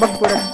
बघ पुढे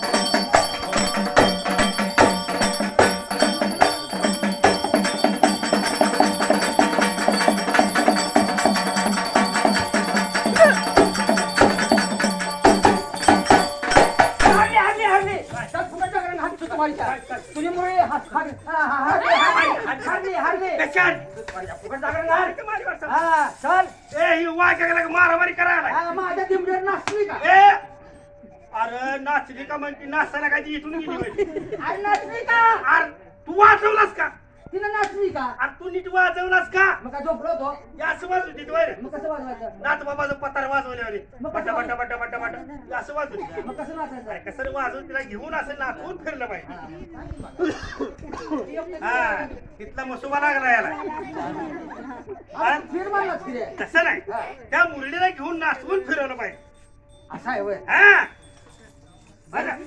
नाथ बाबाचं पतार वाजवल्यावर मग बट्टा बट्टा बट्टा बट्टा बट्टा असं मग कसं नाचायचं कसं वाजवून तिला घेऊन असं नाचवून फिरलं पाहिजे हा. तिथला मसोबा लागला याला. तसं नाही. त्या मुरलीला घेऊन नाचवून फिरवलं पाहिजे असा आहे वय. हा. बरं.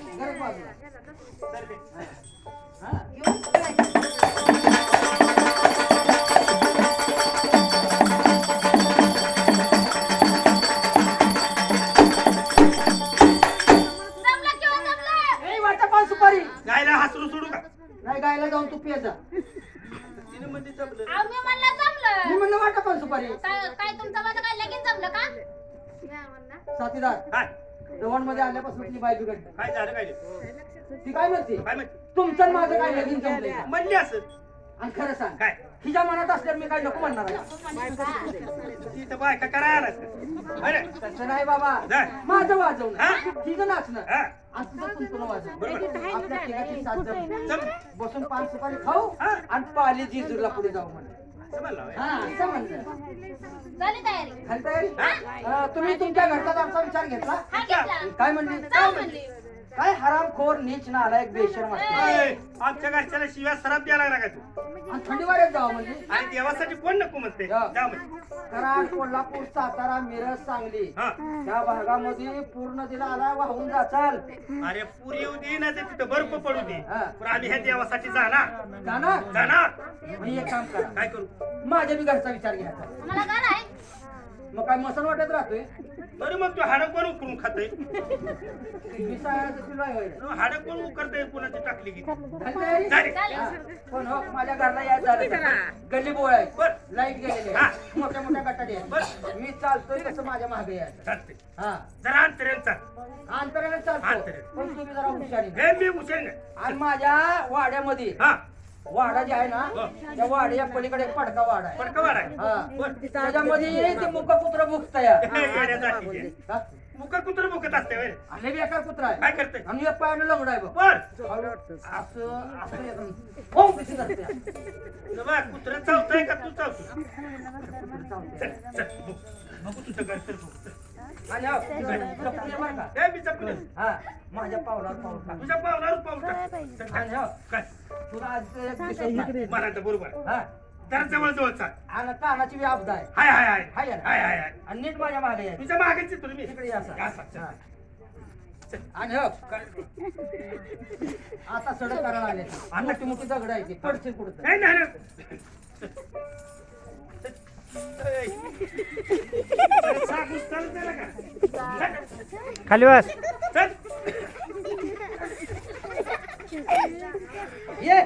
गायला जाऊन तू पिय जा. तिने म्हणजे जमलं अहो, मी म्हणलं मी जमलं म्हणलं वाटा पान सुपारी काय काय तुमचं माझं काय लगेच जमलं का? साथीदार काय? मध्ये आल्यापासून ती बाय बिघडली काय झालं काय नाही? ती काय म्हणते? काय म्हणते? तुमचं आणि माझं काय लगीन जमलंय का? म्हणली असं आणि खरं सांग काय? हिच्या मनात असल्यावर मी काय नको म्हणणार आहे? ती तर बायका करायला तसं नाही बाबा. माझं वाजवणं हा? तिचं नाचणं. हा? बसून पान सुपारी खाऊ. आणि पाली जिजूरला पुढे जाऊ म्हणजे. हा झाली तयारी. तुम्ही तुमच्या घरचा आमचा विचार घेतला? हा काय म्हणली. काय हरामखोर नीच नाला एक बेशरम असते. आमच्या घरच्याला शिव्या सराप द्यायला लागला का तू? आणि थंडी वाऱ्यात जावं म्हणजे? आणि देवासाठी कोण नको म्हणते? जा. जा म्हणजे कराड कोल्हापूर सातारा मिरज सांगली. हा. त्या भागामध्ये पूर्ण दिला आला वाहून जाचाल अरे पुरी येऊ दे ना ते तिथं बर्फ पडू दे. हा. पण आम्ही ह्या देवासाठी जाणार. जाणार? जाणार. मग एक काम करा. काय करू? माझ्या बी घरचा विचार घ्यायचा मला गाणं आहे मग काय मसन वाटत राहतोय? बरं मग तू हाडं कोण उकरून खातोय. मी सांगायचं तुला होय. हाडं कोण उकरतय कोणाची टाकली की. झाली. पण हो. माझ्या घरला यायचं झालं गल्ली बोळ आहे. बर. लाइट गेलेली हा. आहे. मोठ्या मोठ्या बर. आहे मी चालतोय कसं माझ्या मागे यायचं. चालते हा. जरा अंतरेल चाल. अंतराने चालतो. पण तुम्ही जरा हुशारी हे मी हुसेन आणि माझ्या वाड्यामध्ये हा. वाडा जे आहे ना. त्या वाड्याच्या पलीकडे एक पडका वाडा आहे पडका वाडा आहे. हा बर. त्याच्यामध्ये ते मुका कुत्रा भुकता या येड्या जातीचे. मुका कुत्र भुकत असते. आणि बेकार कुत्रा आहे काय करते आणि एक पायानं लंगडा आहे बघ बर असं असं एकदम फोम कशी करते बघ कुत्र चावतंय का तू चावतो चालते. चल चल बघ. बघू तुझं घर तर बघ. माझ्या पावलावर पाऊल टाक तुझ्या पावलावर पाऊल टाक. चल, आणि हो, काय तुला आज एक दिसत नाही. मला तर बरोबर हा जरा जवळ जवळ चाल आणि कानाची बी आपदा आहे हाय हाय हाय हाय ना? हाय हाय हाय आणि नीट माझ्या मागे आहे तुझ्या मागेच आहे तुम्ही तिकडे या असा. हा. आणि हो आता सडक करायला आले आणि मोठी मोठी दगड आहे ती पडतील कुठं नाही नाही नाही. खाली बस. ये.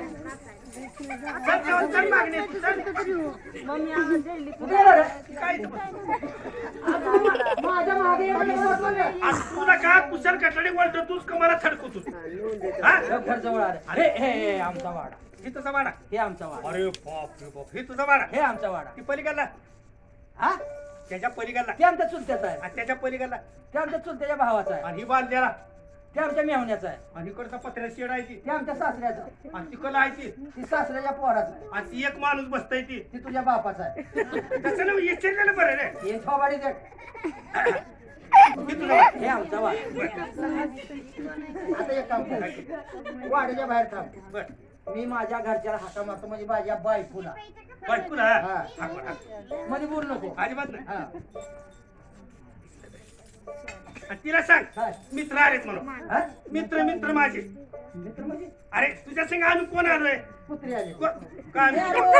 चल, चल, चल मागणे तू, चल. कुठे गेला रे? काय इथं माझ्या मागे येऊन बसला आज तुला का कुशल कटडी वळतो तूच का मला थडकतो हा घर जवळ आले अरे हे हे आमचा वाडा हे तुझा वाडा हे आमचा वाडा अरे बाप रे बाप हे तुझा वाडा हे आमचा वाडा ती पलीकडला हा त्याच्या पलीकडला ते आमच्या चुलत्याचा आहे आणि त्याच्या पलीकडला ते आमच्या चुलत्याच्या भावाचा आहे आणि ही बांधलेला ते आमच्या मेहण्याचा आहे. आणि इकडचा पत्र्या शेड आहे ती. ते आमच्या सासऱ्याचा आहे. आणि तिकडला आहे ती. ती सासऱ्याच्या पोराचा आहे. आणि ती एक माणूस बसतय ती. ती तुझ्या बापाचा आहे. तसं विचारलेलं बरं रे. हे थोबाडी दे. तुझा. वाडा. हे आमचा वाडा आता एक काम कर. वाड्याच्या बाहेर थांब. बर. मी माझ्या घरच्याला हाका मारतो म्हणजे माझ्या बायकोला. बायको ना हा. मध्ये बोल नको. अजिबात नाही. हा. आणि तिला सांग काय? मित्र आलेत म्हणून. हा? मित्र मित्र माझे. मित्र म्हणजे? अरे तुझ्या संग आम्ही कोण आलोय? कुत्री आली. को- का हे आम्ही- अहो,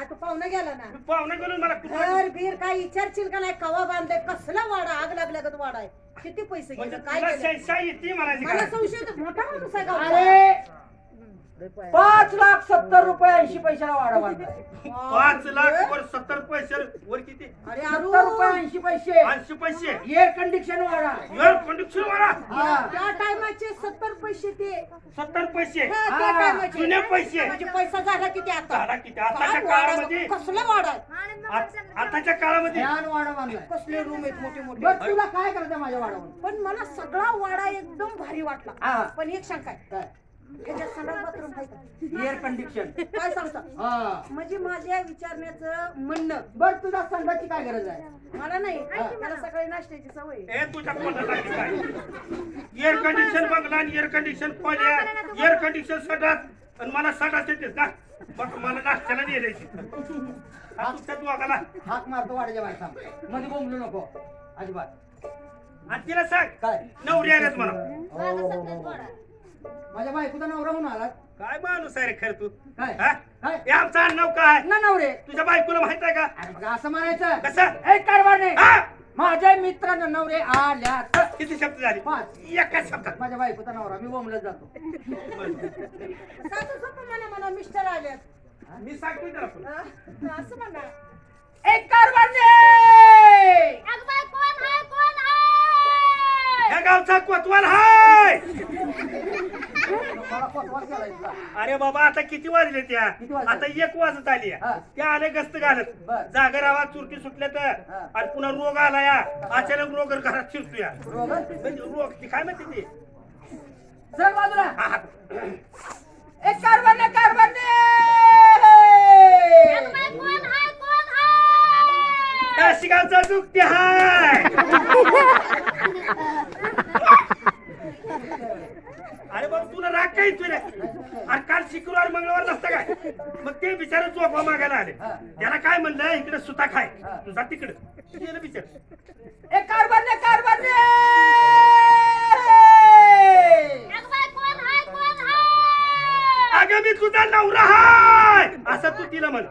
आता पाहुणा गेला ना. पाहुणा गेलो मला कुठं घर बीर काय विचारशील का नाही? कवा बांधले कसला वाडा? आग लागल्यागत वाडा आहे. किती पैसे म्हणजे गेले? काय तुला केलं? शहाऐंशी येते म्हणायची मला का? संशय होतो, मोठा माणूस आहे गावचा. अरे! पाच लाख सत्तर रुपये ऐंशी पैशाला वाढा बांधलाय. पाच लाख वर वर किती? अरे सत्तर रुपये अरे ऐंशी पैसे. ऐंशी पैसे? एअर कंडिशन वाढा. एअर कंडिशन वाला हा. त्या टायमाचे सत्तर पैसे ते सत्तर पैसे? हा, त्या हा, टायमाचे. जुने पैसे. म्हणजे पैसा झाला किती आता? झाला किती? आताच्या काय काळामध्ये-? कसला? आ- आताच्या काळामध्ये? ज्ञान वाडा बांधलाय कसले रूम आहेत मोठे मोठे बघ तुला काय करायचं माझ्या वाडावर पण मला सगळा वाडा एकदम भारी वाटला. हा. पण एक शंका आहे काय? त्याच्यात संडास बाथरूम आहे का? एअर कंडिशन काय सांगता? हा. म्हणजे माझ्या विचारण्याचं म्हणणं. बघ तुझ्या संघाची काय गरज आहे? मला नाही. मला. सकाळी नाश्त्याची सवय आहे. ए तुझ्या कोणाला काय एअर कंडिशन बंगला आणि एअर कंडिशन खोल्या एअर कंडिशन सटात आणि मला सटात येतेस ना. मग मला नाश्त्याला दे द्यायची. हा तुमच्या दोघाला. हाक मारतो वाड्याच्या बाहेर थांब. मध्ये बोंबलू नको. अजिबात. आणि तिला सांग. काय? नवरी आल्यात मला. माझ्या बायकोचा नवरा म्हणून आला. काय माणूस आहे रे खरं तू? काय? हा? काय? हे आमचं आडनाव काय? ना नवरे. तुझ्या बायकोला माहीत आहे का? अरे बघा असं म्हणायचं. कसं? एक कारभार हा? माझ्या मित्रांना नवरे आल्यात किती शब्द झाले? पाच. एका शब्दात माझ्या बायकोचा नवरा मी बोंबलत जातो. सोपं म्हणा मला मिस्टर आल्यात. मी सांगतोय त्याला पण. असं म्हणा. एक कारभार अगं बाई, कोण आहे कोण ह्या गावचा कोतवाल हाय. अरे बाबा आता किती वाजले त्या किती वाजले? आता एक वाजत आली. हा. त्या आले गस्त घालत बर. जागर आवाज चुरकी सुटल्या तर हा. आणि पुन्हा रोग आला या अचानक रोग घरात शिरतो या रोग? म्हणजे रोग ती काय म्हणते ती चल बाजूला हा, हा. एक कारभार कारभार अगं बाई, कोण आहे कोण आहे त्या शिगावचा दुखते हाय अरे बाबा तुला राग काय रे? अरे काल शुक्रवार मंगळवार नसता काय? मग ते बिचारे चोपा मागायला आले. हा. त्याला काय म्हणलं? इकडे सुता खाय. तुझा तिकडे. गेलं बिचार. एक कारभार कारभार अगं बाई, कोण आहे कोण आहे अगं मी तुझा नवरा हाय! असं तू तिला म्हण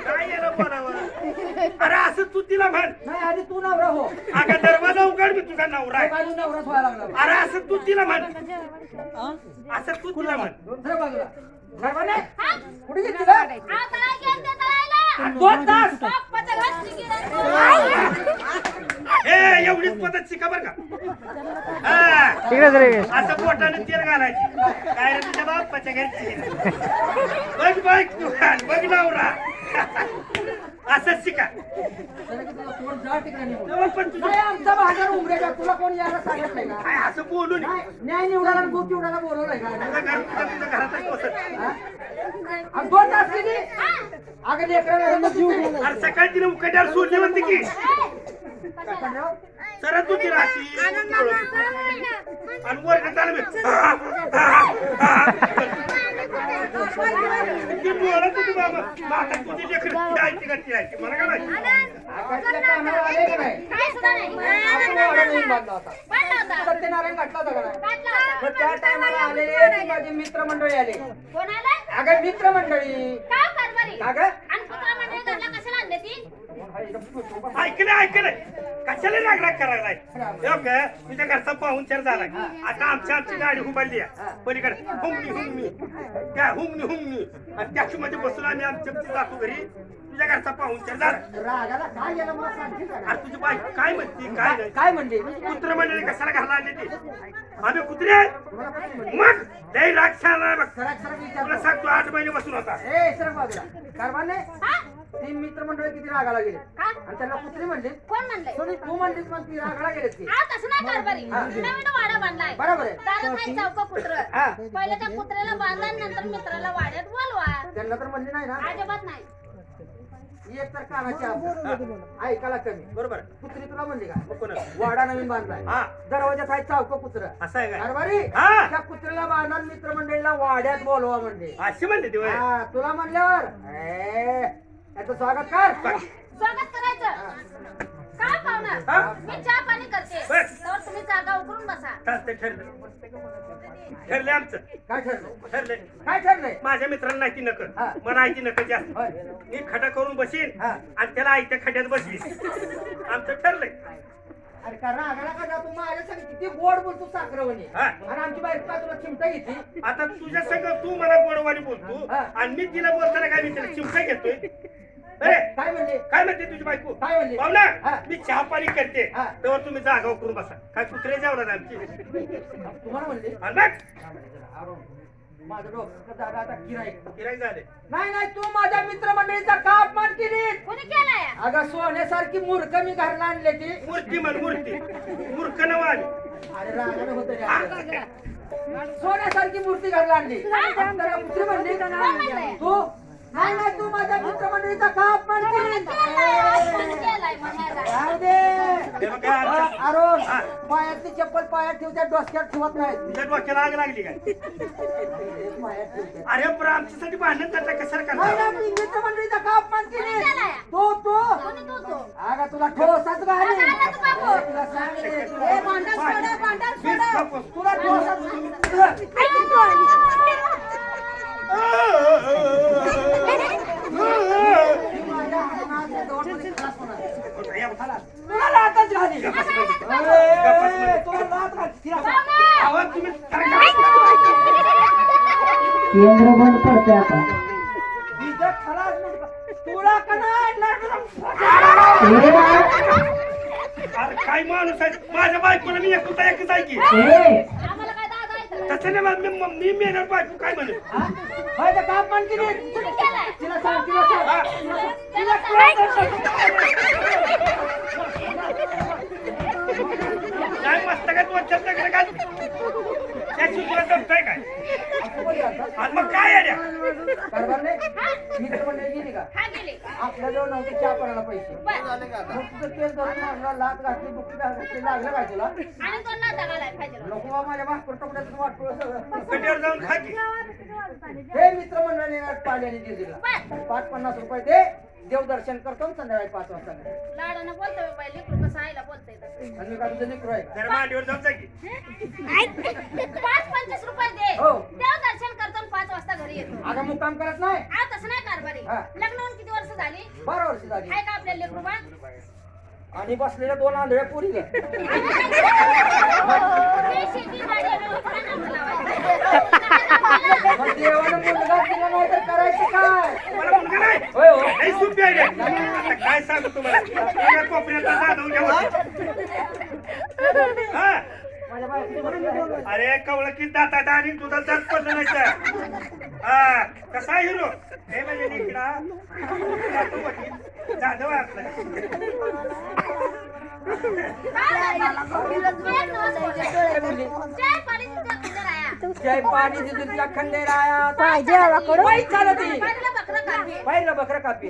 काय याला बोलावं अरे असं तू तिला म्हण नाही आधी तू नवरा हो अगं दरवाजा उघड मी तुझा नवरा आहे. नवराच व्हायला लागला. अरे असं तू तिला म्हण. असं तू तिला म्हण. बाजूला. हा? कुठे गेली तुला. दोन तास. हे एवढीच पद्धत शिका बर का. हा. असं बोटाने तेल घालायची. काय रे तुझ्या बाप्पाच्या घरची? बघ बघ तू. बघ नवरा. असंच शिका. पण तुझं नाही आमचा बाजार उमरेगा तुला कोण यायला सांगितलंय का? काय असं बोलून नाही, न्याय निवडायला आणि दूध निवडायला बोलवलंय का? तुझं घर तुझं तुझं घरातच बसत? आणि दोन तास किती अगं लेकराला जीव गेला. अरे सकाळी तिने उकड्यावर सोडली होती की. करणार? सरत होती राशी आणि वर चालू ती बोलत होती बाबा माता तुझी लेकरं जायची का ती जायची मला काय माहिती आकाशला कानावर आलंय का नाही? सत्यनारायण घातला होता का नाही? पाडला होता. मग त्या टायमाला आले ती माझी मित्रमंडळी आले आलं? अगं मित्रमंडळी का ग? ऐकलं ऐकलं. कशाला राग राग करायलाय तुझ्या घरचा पाहुणचार झालाय आता आमच्या आमची गाडी उभारली आहे. पलीकडे. हुमणी हुमणी त्या हुमणी हुमणी आणि त्याच्या मध्ये बसून आम्ही आमच्या आमची जातो घरी. तुझ्या घरचा झाला. सांगशील का? नाही? अरे तुझी बाई काय म्हणते काय काय नाही. काय म्हणले? कुत्र मंडळी कशाला घरला आले ते? आम्ही कुत्रे? म्हणले? मग? लय राग छान बघ. तुला सांगतो आठ महिने बसून होता. ए सरक बाजूला कारभारने हा? ती मित्रमंडळी किती रागाला गेले का? आणि त्यांना कुत्री म्हणले कोण म्हणलंय? सोनी तू म्हणलीस मग ती रागाला गेलेत की हा, तसं नाही कारभारी. नवीन वाडा बांधलाय. बरोबर आहे. दारात आहे चौका कुत्रं. हा. पहिले त्या कुत्र्याला बांधा आणि नंतर मित्राला वाड्यात बोलवा त्यांना तर म्हणले नाही ना अजिबात नाही ही एक तर कानाची आब. ऐकायला कमी बरोबर कुत्री तुला म्हणली का मग वाडा नवीन बांधलाय हा दरवाजात आहे चावक कुत्र असं आहे काय कारभारी हा. त्या कुत्र्याला बांधा आणि मित्रमंडळीला वाड्यात बोलवा म्हणले अशी म्हणते ती होय. हा, तुला म्हणल्यावर ए, याचं स्वागत कर. स्वागत करायचं? का हा? मी चहा पाणी करते. तर तुम्ही जागा उकरून बसा. चालतंय ठरलं. ठरले आमचं. काय ठरलं? ठरले काय ठरलंय? माझ्या मित्रांना नाही ती नक. हा. मला आयती नक जास्त. होय. मी खडा करून बसीन हा. आणि त्याला आयत्या खड्यात बसवीन. आमचं ठरलंय. अरे का रागाला का जातो माझ्या संग किती गोड बोलतो साखरवणी. हा. आणि आमची बायको काय तुला चिमटा घेते आता तुझ्या संग तू मला गोडवाणी बोलतो हा. आणि मी तिला बोलताना काय मी तिला चिमटा घेतोय. अरे काय म्हणले? काय म्हणते तुझी बायको? काय म्हणली? हा. पाहुणा मी चहा पाणी करते. हा. तेव्हा तुम्ही जागा करून बसा. काय कुत्रे जेवणार आमची? तुम्हाला म्हणले? आणि बघ, माझं डोकं दादा आता गिराईक गिऱ्हाईक झाले. नाही नाही तू माझ्या मित्रमंडळीचा का अपमान केली कोणी केलाय? अगं सोन्यासारखी मूर्ख मी घरला आणले ती. मूर्ती म्हण मूर्ती मूर्ख नवाल अरे रागाने होतं रे. सोन्यासारखी मूर्ती घरला आणली. तर? तू नाही नाही तू माझ्या मित्रमंडळीचा का अपमान काय अरुण. पायातली चप्पल पायात ठेवत्या डोसक्यात ठेवत नाही. तुझ्या डोक्याला आग लागली काय? अरे पण आमच्यासाठी भांडण करता कशाला नाही करता ना मी मित्रमंडळीचा का अपमान केली? तू तू. कोणी तू तू? अगं तुला ठोसाच घाली तुला सांगते. तुला ठोसाच केंद्र बंद पडते आता तुला अरे काय माणूस आहे माझ्या बायकोला मी एकुलता एकच आहे की? तसं नाही मी मी मेणार बायको काय म्हणेल हा? होय, तर का अपमान केली कोणी केलाय? तिला सांग तिला सांग? त्याला काय मस्त काय तू काय त्याची तुला जमतंय काय? असं बोली आता. आणि मग काय आहे रे? बरोबर नाही? मित्रमंडळी गेली का? हा गेली. आपल्याजवळ नव्हते चहा पाण्याला पैसे. बर. मग तुझं केस धरून मागला लात घातली बुक्की घातली लागलं काय तुला? आणि तो नाता घालाय पाहिजे. नको बा माझ्या भाकर टोपड्यातून वाटतो सगळं. जाऊन खा की. हे मित्रमंडळी पाल्याने दिला बर. पाच पन्नास रुपये दे देवदर्शन करतो संध्याकाळी पाच वाजता. लाडानं बोलतोय बाई लेकरू कसं आईला बोलतोय. आणि मी काय तुझं लेकरू आहे का? जरा मांडीवर जाऊन जा की पाच पंचवीस रुपये दे हो. देव दर्शन करतो आणि पाच वाजता घरी येतो अगं मुक्काम करत नाही आ तसं नाही कारभारी हा. लग्न होऊन किती वर्ष झाली बारा वर्ष झाली आहे का आपल्या लेकरू बा आणि बसलेल्या दोन आंधळ्या पुरी आहे, लोकांना नावं लावायचं. मग देवानं मुलगा दिला नाही तर करायचं काय? मला मुलगा नाही होय हो. सोपी आहे. आता काय सांगू तुम्हाला? एका कोपऱ्यातला जाधव घ्यावा हा? माझ्या बायकोची अरे कवळ की दातात आणि दुधात दात पडलं नाही तर. हा कसा आहे हिरो? हे म्हणजे निकडा जाधव जय पाणी तुझ्या खंडेराया पाहिजे आवाकडं. बकरं कापी. पाहिलं बकरं कापी.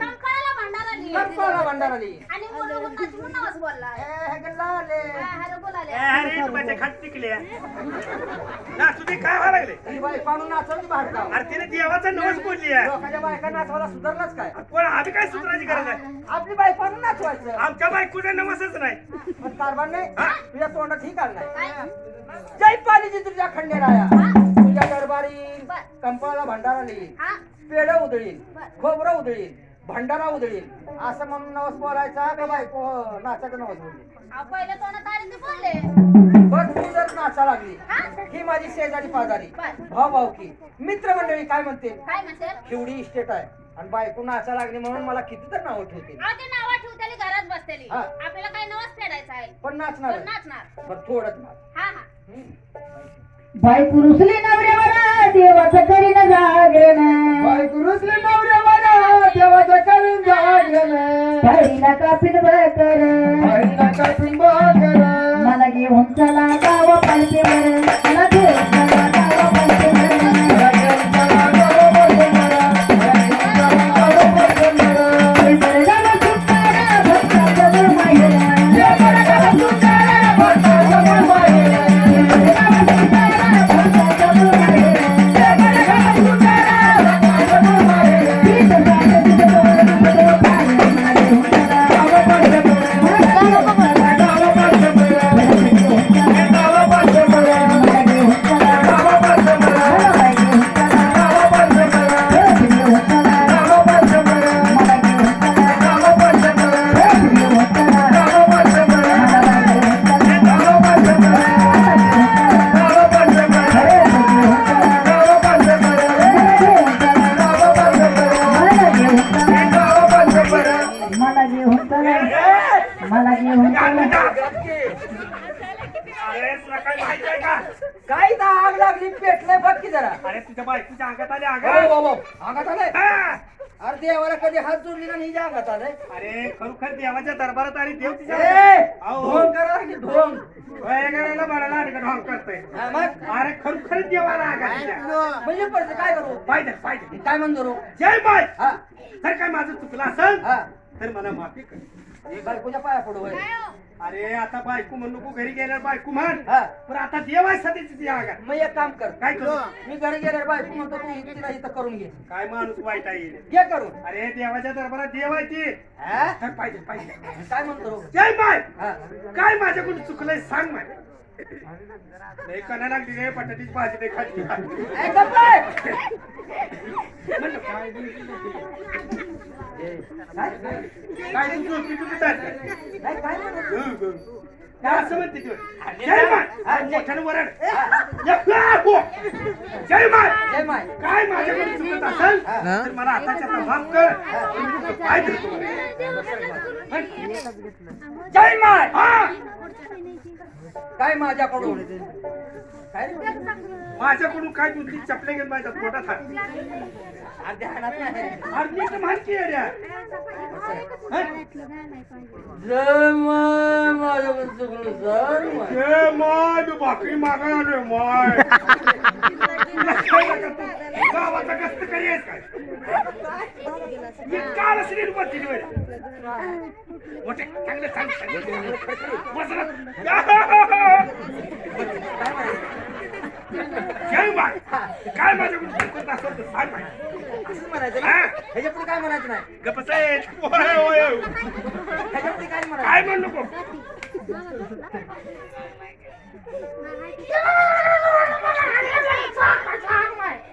कंपाला भंडारा दी आणि मुलं नाच म्हणून आवाज बोलला. ए, हे गल्ला आले. हा, हॅलो बोलाले. अरे तुम्हाला खात टिकले ना तुझे काय व्हायला लागले ही बाई पाणून नाचवली बाहेर गाव. अरे तिने देवाचा नवस बोलली आहे लोकांच्या बायका नाचवायला सुधारलाच काय पण आम्ही काय सुधारायची गरज आहे आपली बाई पाणून नाचवायचं आमच्या बायकोचा नवसच नाही पण कारभार नाही हा? तुझ्या तोंडात ही काय? जय पाणी जिजुरीला खंडेराया तुझ्या दरबारी बर. कंपाला भंडारा लिहिल हा? पेढ उधळील बर. खोबरं उधळील भंडारा उधळील असं म्हणून नवस बोलायचा का बायको? नाचाचं नवस बोलली. अहो, पहिल्या तोंडात आले ते बोलले. बघ तू जर नाचा लागली हा? ही माझी शेजारी पाजारी. भाऊ भाऊकी मित्रमंडळी काय म्हणते? काय म्हणते? एवढी इस्टेट आहे. आणि बायको नाचा लागली म्हणून मला किती तर नावं ठेवते अहो, ते नावं ठेवतेली घरात बसतेली. हा. आपल्याला काय नवस फेडायचा आहे? पण नाचणार पण नाचणार. पण थोडंच नाच. हा हा. बाई पुरुषले नवऱ्यावर देवाचं करीन जागरण रुसले नवऱ्यावर देवाचं करून जागरण हरीला कापीन बकर मला घेऊन चला गाव पालखीवर मला घेऊन हा, मग? अरे खरोखर देवाला तिच्या. म्हणजे पडतं काय करू? पाहिजे पाहिजे काय म्हणतो रो? जय बाय हा. जर काय माझं चुकलं असेल हा. तर मला माफी कर. हे बायकोच्या पाया पडू होय. अरे आता बायको म्हणू नको घरी गेल्यावर बायको म्हण. हा. पण आता देव आहे सध्याची ती मग एक काम कर. काय करू? मी घरी गेल्यावर बायको म्हणतो तू तिला इथं करून घे. काय माणूस वाईट आहे? घे करून. अरे देवाच्या दरबारात देव आहे ती. हा? तर पाहिजे पाहिजे काय म्हणतो रो? जय बाय हा. काय माझ्याकडून चुकलंय सांग माय नाही कना लागली रे बटाट्याची भाजी नाही खाल्ली. म्हणलं, काय नाही? काय असं म्हणते तू जय माय! मोठ्यानं या, हो. जय माय! जय माय. काय माझ्याकडून चुकत असेल तर मला आताच्या आता माफ कर धरतो जय माय. काय माझ्याकडून? काय रे? माझ्याकडून काय ती चपले घेऊन माझ्या पोटात हात. नाही. अरे नीट माहिती आहे रे. जय माय माझ्याकडून चुकलं जय माय ए माय भाकरी आलोय माय. गावाचा कष्ट करी आहेस काय मी काल असली बसली मोठे चांगले सांग काय माझ्याकडून चुकत असेल तर सांग असंच म्हणायचं ना ह्याच्या पुढे काय म्हणायचं नाही गपच आहे. ह्याच्या पुढे काय म्हणायचं काय म्हणू नको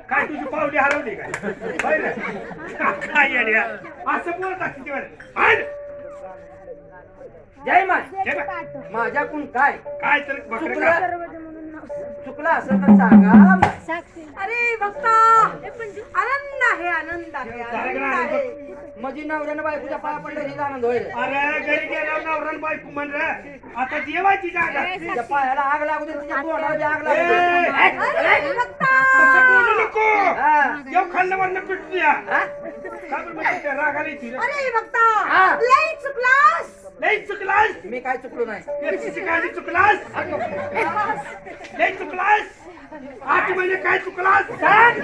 काय तुझी पावली हरवली काय येड्या असं बोलत असते ती बरं. आण. जय माय बघ. माझ्याकडून काय काय तर बकरं? चुकलं चुकलं असं तर सांगा अरे बघता आनंद आहे आनंद आहे आनंद आहे. म्हणजे नवऱ्यानं बायकोच्या पाया पडलं हे आनंद होईल. अरे घरी गेल्यावर नवरान बायको म्हण रे. आता जेवायची जागा. तिच्या पायाला आग लागू दे तिच्या तोंडाला बी आग लागू दे. अरे बघता तसं बोलू नको. हा. जेव हा? बरं म्हणजे? अरे बघता चुकलास! लई चुकलास? मी काय चुकलो नाही. चुकलास? लई चुकलास? आठ महिने काय चुकलास? सांग.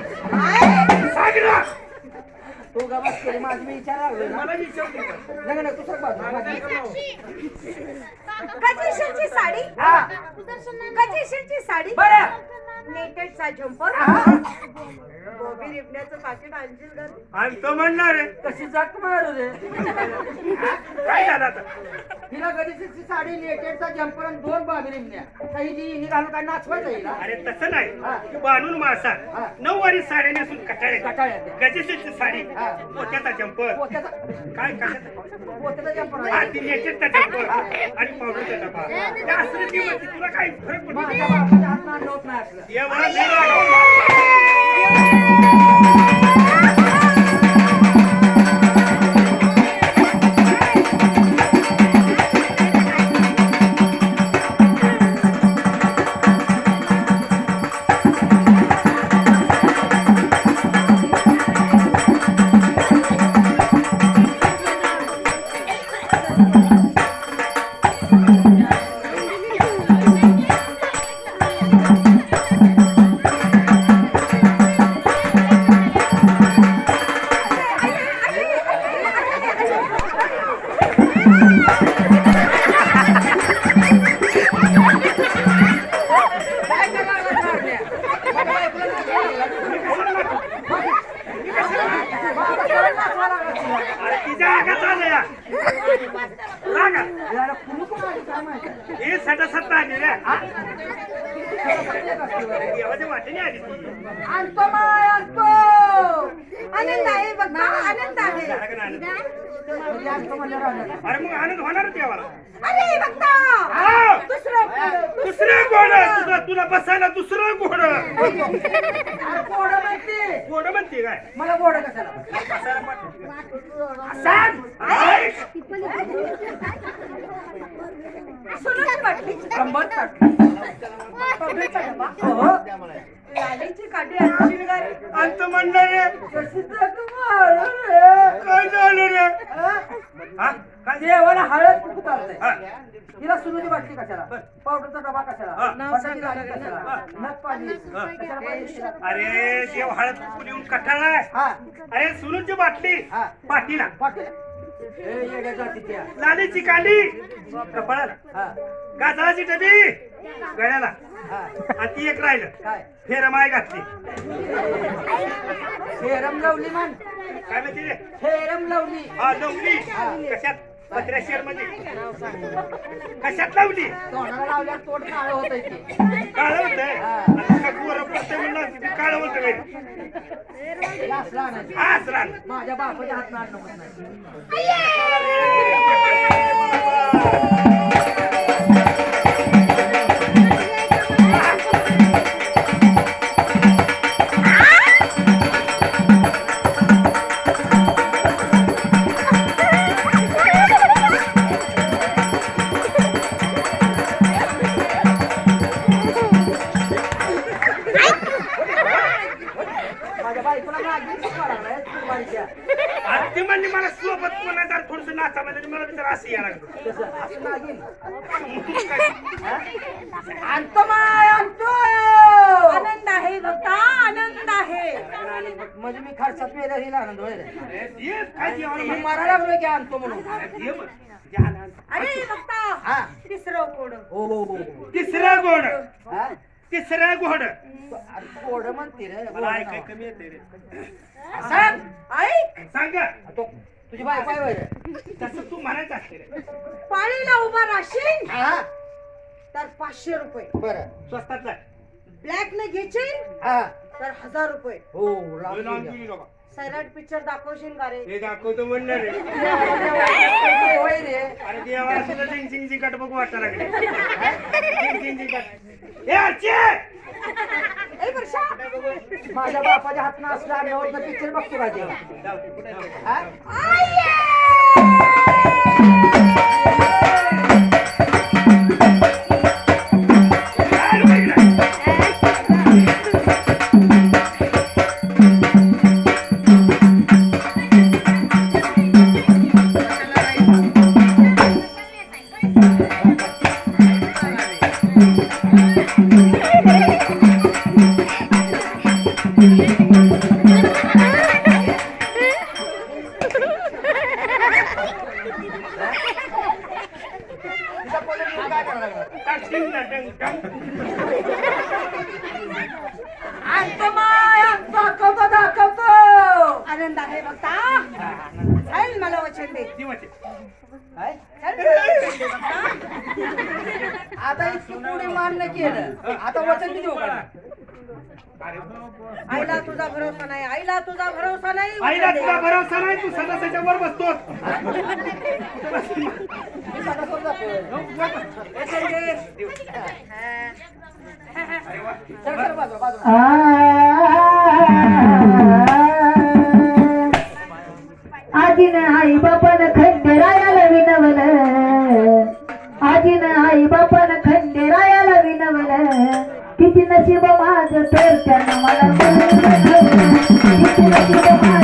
सांग ना. तू गबास केली माझी मी विचार लागलो ना. मला विचारते? नाही नाही दुसरं बाजू माझी. गजेशनची साडी? हा. गजेशनची साडी? बरं. नेटेडचा झंपर हा. पाकिट आणशील का? आणि तो म्हणणार रे कशी जग मारू रे? काय झालं आता? हिला गणेशची साडी लेटेडचा जम्पर आणि दोन बाबी रिमण्या काही जी हिने घालून काय नाचवायचं हिला. अरे तसं हा. नाही बांधून मासा. नऊवारी साडी नेसून कटाळे. कटाळ्यात. गजेशीची साडी. पोत्याचा जंपर पोत्याचा काय कशाचा पोत्याचा जम्पर ती नेटेडचा जंपर आणि पावडरचा डबा. त्या असलं तुला काय फरक पडतो? नाही असलं देवाच्या वाटेने आली ती आणतो माय आणतो. आनंद आहे बघता आनंद आहे. अरे मग आनंद होणार देवाला. अरे बघता. हा. दुसरं दुसरं घोड तुला तुला बसायला दुसरं घोड घोड म्हणते? काय? मला गोड कशाला? बसायला. बाटली कंबर टाकली पावडरचा डबा हो लालीची काठी आणशील का रे? अंत म्हणलं रे कशी तर तुम्हाला रे. काय झालं रे? हा? हा? काय? देवाला हळद कुठं चालतंय हा. हिला सुरूची बाटली कशाला? पावडरचा डबा हा. कशाला बटाटी लाली कशाला नथ पाणी हा. कशाला पाहिजे तिला? अरे देव हळद कुंकू लिहून कटाळाय हा. अरे सुनूची बाटली. हा. पाटीला पाटील ए येड्या जातीच्या लालीची कांडी कपाळाला हा. काजळाची डबी गळ्याला. हा. आणि ती एक राहिलं. काय? फेर माय घातली. फेरम लावली मान काय माहिती रे? फेरम लावली. हा लावली. कशात? पत्र्या शेरमध्ये. कशात लावली? तोंडाला लावल्यावर तोंड काळ होत काळ होत काळ होत माझ्या बापाच्या हात. नाड सोबत म्हणायचं थोडस नाचामध्ये मला विचार असं यायला लागलं. हा? आणतो माय आणतो आनंद आहे भक्ता आनंद आहे. म्हणजे मी खर्चात मेल्या हिला आनंद होईल मारा लागलो की आणतो म्हणून. अरे भक्ता हा. तिसरं कोड. हो हो हो हो. तिसरं गोड? तिसरं गोड अरे कोड म्हणते रे. कमी येते रे. सांग. ऐक. सांग. तो तुझी बायको आहे? तसं तू म्हणायचं असते रे. पाळीला उभा राहशील? हा. तर पाचशे रुपये. बरं. स्वस्तातला ब्लॅक ने घेशील? हा. तर हजार रुपये. हो गेली. सैराट पिक्चर दाखवशील का रे? हे दाखवतो म्हणलं रे. द्या. होय रे. अरे देवाला सुद्धा जिंग जिंग जिंगाट बघू वाटायला लागले. जिंग जिंग जिंगाट ए आचे ए वर्षा माझ्या बापाच्या हातनं असलं पिक्चर बघतो का लागला? आणतो माय आणतो दाखवतो दाखवतो आनंद आहे भक्ता चल मला वचन दे आता इतकी पुढे मान्य केलं. आता वचन किती होणार आईला तुझा भरोसा नाही आईला तुझा भरोसा नाही आईला. तुला भरोसा नाही तू सदासाच्या वर बसतोस. सर सर बाजू बाजू. आजीन आई बापान खंडेरायाला विनवल. आजीन आई बापान खंडेरायाला विनवल. किती नशीब माझ तर त्यानं मला किती नशीब माझं